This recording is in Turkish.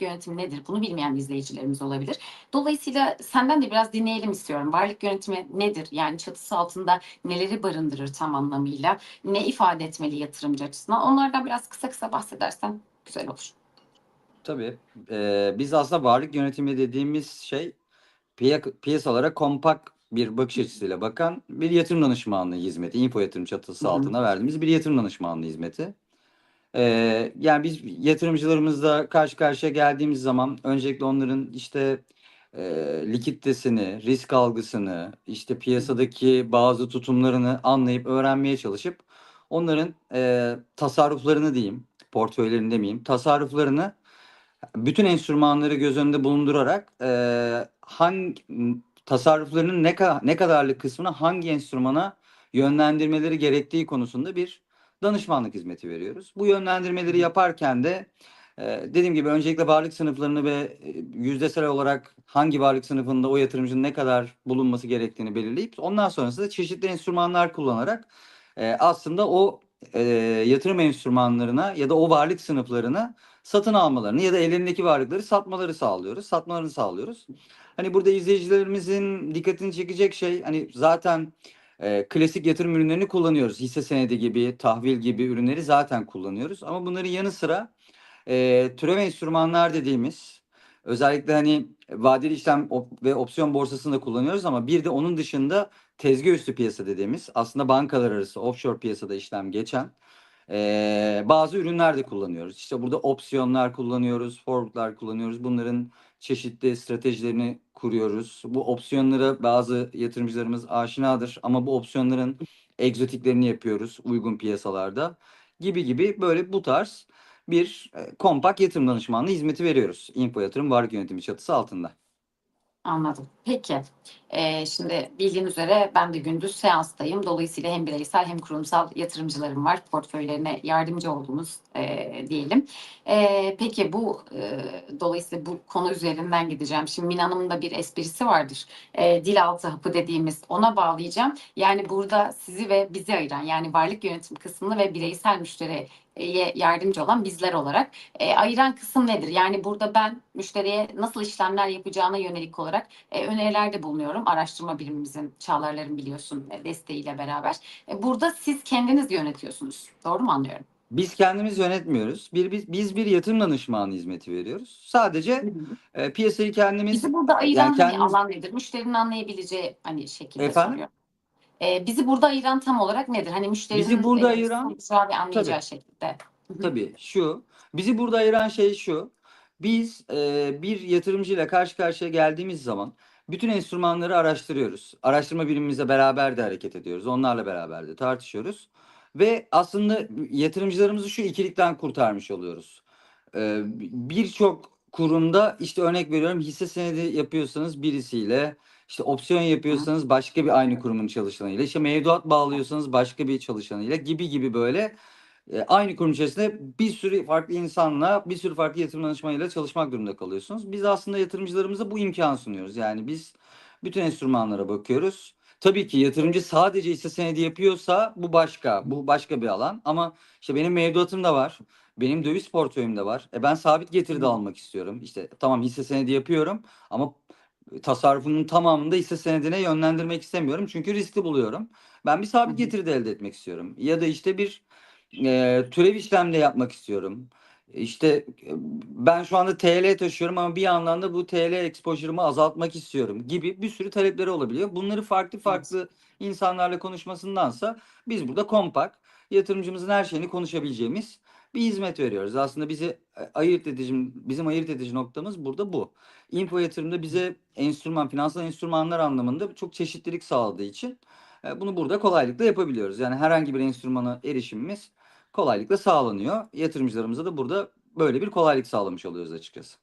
yönetimi nedir? Bunu bilmeyen izleyicilerimiz olabilir. Dolayısıyla senden de biraz dinleyelim istiyorum. Varlık yönetimi nedir? Yani çatısı altında neleri barındırır tam anlamıyla? Ne ifade etmeli yatırımcı açısından? Onlardan biraz kısa kısa bahsedersen güzel olur. Tabii. Eee, biz aslında varlık yönetimi dediğimiz şey piya- piyasalara kompakt bir bakış açısıyla bakan bir yatırım danışmanlığı hizmeti. Info yatırım çatısı altında verdiğimiz bir yatırım danışmanlığı hizmeti. Eee, yani biz yatırımcılarımızla karşı karşıya geldiğimiz zaman öncelikle onların işte eee likiditesini, risk algısını, işte piyasadaki bazı tutumlarını anlayıp öğrenmeye çalışıp onların eee, tasarruflarını diyeyim, portföylerini demeyeyim, tasarruflarını bütün enstrümanları göz önünde bulundurarak eee hangi tasarruflarının ne, ka- ne kadarlık kısmını hangi enstrümana yönlendirmeleri gerektiği konusunda bir danışmanlık hizmeti veriyoruz. Bu yönlendirmeleri yaparken de e, dediğim gibi öncelikle varlık sınıflarını ve e, yüzdesel olarak hangi varlık sınıfında o yatırımcının ne kadar bulunması gerektiğini belirleyip ondan sonrasında çeşitli enstrümanlar kullanarak e, aslında o yatırım enstrümanlarına ya da o varlık sınıflarına satın almalarını ya da ellerindeki varlıkları satmaları sağlıyoruz. Satmalarını sağlıyoruz. Hani burada izleyicilerimizin dikkatini çekecek şey hani zaten e, klasik yatırım ürünlerini kullanıyoruz. Hisse senedi gibi, tahvil gibi ürünleri zaten kullanıyoruz. Ama bunların yanı sıra e, türev enstrümanlar dediğimiz özellikle hani vadeli işlem op- ve opsiyon borsasını da kullanıyoruz ama bir de onun dışında tezgah üstü piyasa dediğimiz aslında bankalar arası offshore piyasada işlem geçen e, bazı ürünler de kullanıyoruz. İşte burada opsiyonlar kullanıyoruz, forwardlar kullanıyoruz. Bunların çeşitli stratejilerini kuruyoruz. Bu opsiyonlara bazı yatırımcılarımız aşinadır ama bu opsiyonların egzotiklerini yapıyoruz uygun piyasalarda gibi gibi böyle bu tarz bir e, kompakt yatırım danışmanlığı hizmeti veriyoruz. Info Yatırım Varlık Yönetimi çatısı altında. Anladım. Peki. Şimdi bildiğin üzere ben de gündüz seanstayım. Dolayısıyla hem bireysel hem kurumsal yatırımcılarım var. Portföylerine yardımcı olduğumuz e, diyelim. E, peki bu e, dolayısıyla bu konu üzerinden gideceğim. Şimdi Mina'nın da bir esprisi vardır. E, dil altı hapı dediğimiz ona bağlayacağım. Yani burada sizi ve bizi ayıran yani varlık yönetim kısmını ve bireysel müşteriye yardımcı olan bizler olarak e, ayıran kısım nedir? Yani burada ben müşteriye nasıl işlemler yapacağına yönelik olarak e, önerilerde bulunuyorum. Araştırma birimimizin, Çağlar'ların biliyorsun e, desteğiyle beraber. E, burada siz kendiniz yönetiyorsunuz. Doğru mu anlıyorum? Biz kendimiz yönetmiyoruz. Bir, biz, biz bir yatırım danışmanı hizmeti veriyoruz. Sadece e, piyasayı kendimiz Bizi burada ayıran yani hani kendimiz- alan nedir? Müşterinin anlayabileceği hani şekilde Efendim? soruyorum. E, bizi burada ayıran tam olarak nedir? Hani müşterinin Bizi burada e, ayıran- ve anlayacağı Tabii. şekilde. Tabii şu. Bizi burada ayıran şey şu. Biz e, bir yatırımcıyla karşı karşıya geldiğimiz zaman bütün enstrümanları araştırıyoruz. Araştırma birimimizle beraber de hareket ediyoruz. Onlarla beraber de tartışıyoruz. Ve aslında yatırımcılarımızı şu ikilikten kurtarmış oluyoruz. E, Birçok kurumda işte örnek veriyorum hisse senedi yapıyorsanız birisiyle işte opsiyon yapıyorsanız başka bir aynı kurumun çalışanıyla işte mevduat bağlıyorsanız başka bir çalışanıyla gibi gibi böyle e, aynı kurum içerisinde bir sürü farklı insanla, bir sürü farklı yatırım danışmanıyla çalışmak durumunda kalıyorsunuz. Biz aslında yatırımcılarımıza bu imkanı sunuyoruz. Yani biz bütün enstrümanlara bakıyoruz. Tabii ki yatırımcı sadece hisse senedi yapıyorsa bu başka, bu başka bir alan. Ama işte benim mevduatım da var. Benim döviz portföyüm de var. E ben sabit getiri de Hı. almak istiyorum. İşte tamam hisse senedi yapıyorum ama tasarrufumun tamamını da hisse senedine yönlendirmek istemiyorum. Çünkü riskli buluyorum. Ben bir sabit getiri de elde etmek istiyorum. Ya da işte bir e, türev işlem de yapmak istiyorum. İşte ben şu anda TL taşıyorum ama bir yandan da bu TL exposure'ımı azaltmak istiyorum gibi bir sürü talepleri olabiliyor. Bunları farklı farklı insanlarla konuşmasındansa biz burada kompakt yatırımcımızın her şeyini konuşabileceğimiz bir hizmet veriyoruz. Aslında bizi e, ayırt edici bizim ayırt edici noktamız burada bu. Info yatırımda bize enstrüman, finansal enstrümanlar anlamında çok çeşitlilik sağladığı için e, bunu burada kolaylıkla yapabiliyoruz. Yani herhangi bir enstrümana erişimimiz kolaylıkla sağlanıyor. Yatırımcılarımıza da burada böyle bir kolaylık sağlamış oluyoruz açıkçası.